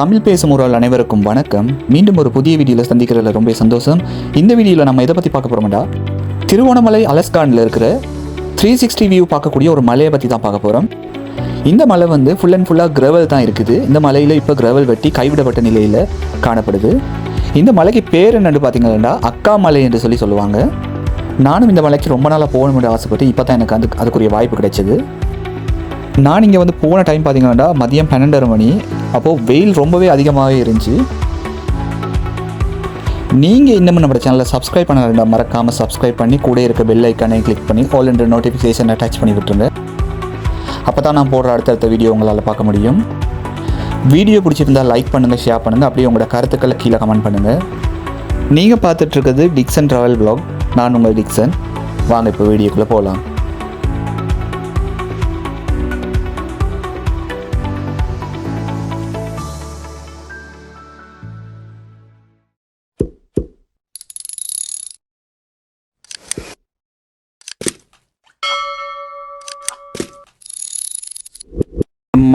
தமிழ் பேசும் உறவுகள் அனைவருக்கும் வணக்கம். மீண்டும் ஒரு புதிய வீடியோவில் சந்திக்கிறதுல ரொம்ப சந்தோஷம். இந்த வீடியோவில் நம்ம எதை பற்றி பார்க்க போகிறோம்டா திருவோணமலை அலஸ்கானில் இருக்கிற த்ரீ சிக்ஸ்டி வியூ பார்க்கக்கூடிய ஒரு மலையை பற்றி தான் பார்க்க போகிறோம் இந்த மலை வந்து ஃபுல் அண்ட் ஃபுல்லாக கிரவல் தான் இருக்குது. இந்த மலையில் இப்போ கிரவல் வெட்டி கைவிடப்பட்ட நிலையில் காணப்படுது. இந்த மலைக்கு பேர் என்னன்னு பார்த்தீங்கன்னா அக்கா மலை என்று சொல்லி சொல்லுவாங்க. நானும் இந்த மலைக்கு ரொம்ப நாளாக போகணும்னு ஆசைப்பட்டு இப்போ தான் எனக்கு அது அதுக்குரிய வாய்ப்பு கிடைச்சிது. நான் இங்கே வந்து போன டைம் பார்த்தீங்கன்னா மதியம் பன்னெண்டரை மணி. அப்போது வெயில் ரொம்பவே அதிகமாகவே இருந்துச்சு. நீங்கள் இன்னமும் நம்ம சேனலை சப்ஸ்கிரைப் பண்ண வேண்டாம். மறக்காமல் சப்ஸ்கிரைப் பண்ணி கூட இருக்க பெல் ஐக்கானை கிளிக் பண்ணி ஆல் என்ற நோட்டிஃபிகேஷன் அட்டாச் பண்ணி விட்டுருங்க. அப்போ தான் நான் போடுற அடுத்தடுத்த வீடியோ உங்களால் பார்க்க முடியும். வீடியோ பிடிச்சிருந்தா லைக் பண்ணுங்கள் ஷேர் பண்ணுங்கள் அப்படியே உங்களோட கருத்துக்களை கீழே கமெண்ட் பண்ணுங்கள் நீங்கள் பார்த்துட்ருக்கிறது டிக்சன் ட்ராவல் ப்ளாக் நான் உங்கள் டிக்சன் வாங்க இப்போ வீடியோக்குள்ளே போகலாம்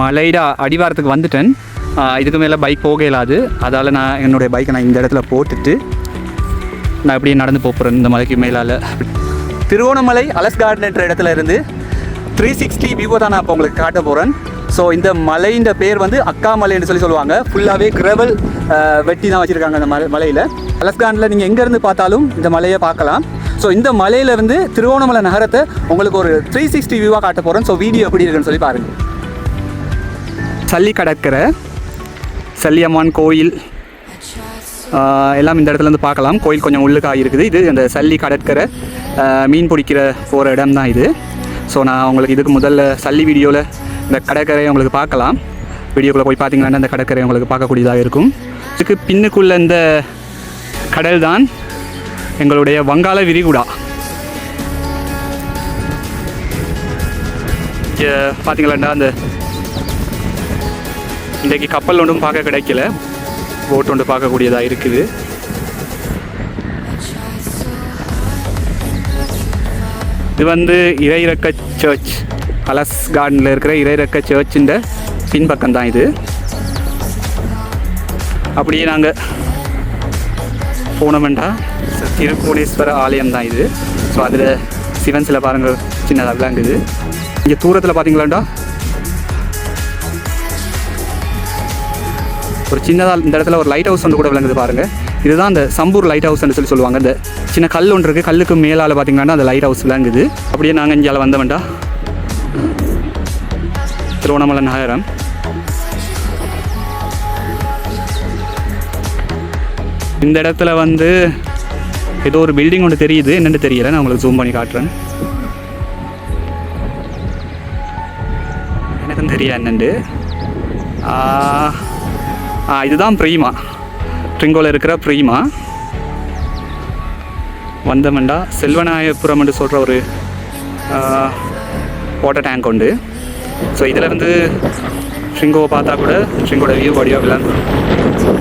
மலைடா அடிவாரத்துக்கு வந்துட்டேன். இதுக்கு மேலே பைக் போக இயலாது அதால் நான் என்னுடைய பைக்கை நான் இந்த இடத்துல போட்டுட்டு நான் எப்படியும் நடந்து போகிறேன் இந்த மலைக்கு மேலால். திருவோணமலை அலஸ் கார்டன்ன்ற இடத்துல இருந்து த்ரீ சிக்ஸ்டி விவோ தான் நான் இப்போ உங்களுக்கு காட்ட போகிறேன் ஸோ இந்த மலையின் பேர் வந்து அக்கா மலைன்னு சொல்லி சொல்லுவாங்க. ஃபுல்லாகவே கிரவல் வெட்டி தான் வச்சுருக்காங்க அந்த மலை மலையில். அலஸ்கானில் நீங்கள் எங்கேருந்து பார்த்தாலும் இந்த மலையை பார்க்கலாம். ஸோ இந்த மலையிலேருந்து திருவோணமலை நகரத்தை உங்களுக்கு ஒரு த்ரீ சிக்ஸ்டி வியூவாக காட்ட போகிறேன் ஸோ வீடியோ எப்படி இருக்குன்னு சொல்லி பாருங்கள் சல்லி கடற்கரை சல்லியம்மான் கோயில் எல்லாம் இந்த இடத்துல இருந்து பார்க்கலாம். கோயில் கொஞ்சம் உள்ளுக்காக இருக்குது. இது அந்த சல்லி கடற்கரை மீன் பிடிக்கிற போகிற இடம் தான் இது. ஸோ நான் உங்களுக்கு இதுக்கு முதல்ல சல்லி வீடியோவில் இந்த கடற்கரையை உங்களுக்கு பார்க்கலாம். வீடியோக்குள்ளே போய் பார்த்தீங்கன்னா இந்த கடற்கரை உங்களுக்கு பார்க்கக்கூடியதாக இருக்கும். இதுக்கு பின்னுக்குள்ள இந்த கடல் தான் எங்களுடைய வங்காள விரிகுடா. பார்த்தீங்களாண்டா அந்த இன்றைக்கு கப்பல் ஒன்றும் பார்க்க கிடைக்கல. போட் ஒன்று பார்க்கக்கூடியதாக இருக்குது. இது வந்து இறையிறக்க சர்ச் அலஸ் கார்டனில் இருக்கிற இறையிறக்க சர்ச்சிൻ്റെ பின்பக்கம் தான் இது. அப்படியே நாங்கள் போனோமெண்டா. திருக்கோணேஸ்வர ஆலயம் தான் இது. ஸோ அதில் சிவன் சில பாருங்கள் சின்னதாக விளங்குது. இங்கே தூரத்தில் பார்த்தீங்களாண்டா ஒரு சின்னதாக இந்த இடத்துல ஒரு லைட் ஹவுஸ் ஒன்று கூட விளங்குது பாருங்கள் இதுதான் அந்த சம்பூர் லைட் ஹவுஸ்னு சொல்லி சொல்லுவாங்க. இந்த சின்ன கல் ஒன்று இருக்குது கல்லுக்கு மேலால் பார்த்தீங்கன்னா அந்த லைட் ஹவுஸ் விளங்குது. அப்படியே நாங்கள் இங்கே வேண்டாம் திருவண்ணாமலை நகரம். இந்த இடத்துல வந்து ஏதோ ஒரு பில்டிங் ஒன்று தெரியுது. என்னென்னு தெரியல. நான் உங்களுக்கு ஜூம் பண்ணி காட்டுறேன். எனக்கும் தெரியா என்னண்டு. இதுதான் ப்ரீமா ட்ரிங்கோவில் இருக்கிற ப்ரீமா வந்தமெண்டா செல்வநாயபுரம் என்று சொல்கிற ஒரு வாட்டர் டேங்க் உண்டு. ஸோ இதில் வந்து ட்ரிங்கோவை பார்த்தா கூட ட்ரிங்கோட வியூ வடிவாக விளாண்டுரும்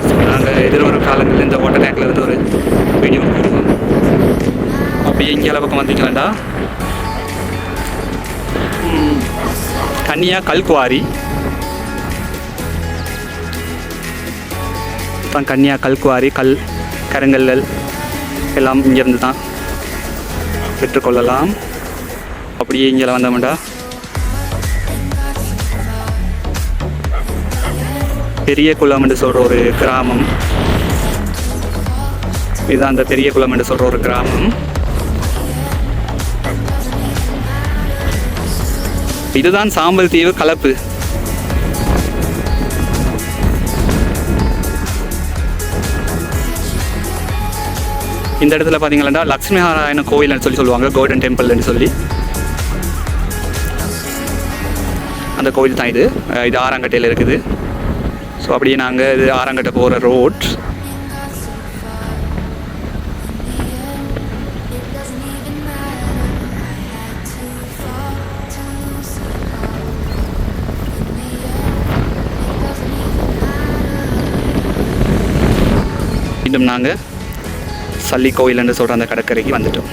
ஸோ நாங்கள் எதிர்வரும் காலங்களில் இந்த வாட்டர் டேங்க்ல இருந்து ஒரு வீடியோ போடுவோம் அப்படியே இங்கே பக்கம் வந்தீங்களாண்டா? ம், கன்னியா கல்குவாரி. தான் கன்னியா கல்குவாரி கல் கருங்கல்கள் எல்லாம் இங்கேருந்து தான் பெற்றுக்கொள்ளலாம். அப்படியே இங்கே வந்தோம்டா. பெரிய குளம் என்று சொல்கிற ஒரு கிராமம். இதுதான் அந்த பெரிய குளம் என்று சொல்கிற ஒரு கிராமம். இதுதான் சாம்பல் தீவு கலப்பு. இந்த இடத்துல பார்த்தீங்கன்னா லக்ஷ்மி நாராயண கோவில்னு சொல்லி சொல்லுவாங்க கோல்டன் டெம்பிள்னு சொல்லி. அந்த கோவில் தான் இது. இது ஆறாங்கட்டையில் இருக்குது. ஸோ அப்படியே நாங்கள் இது ஆறாங்கட்டை போகிற ரோட் மீண்டும் நாங்கள் சல்லி கோயில் என்று சொல்கிற அந்த கடற்கரைக்கு வந்துட்டோம்.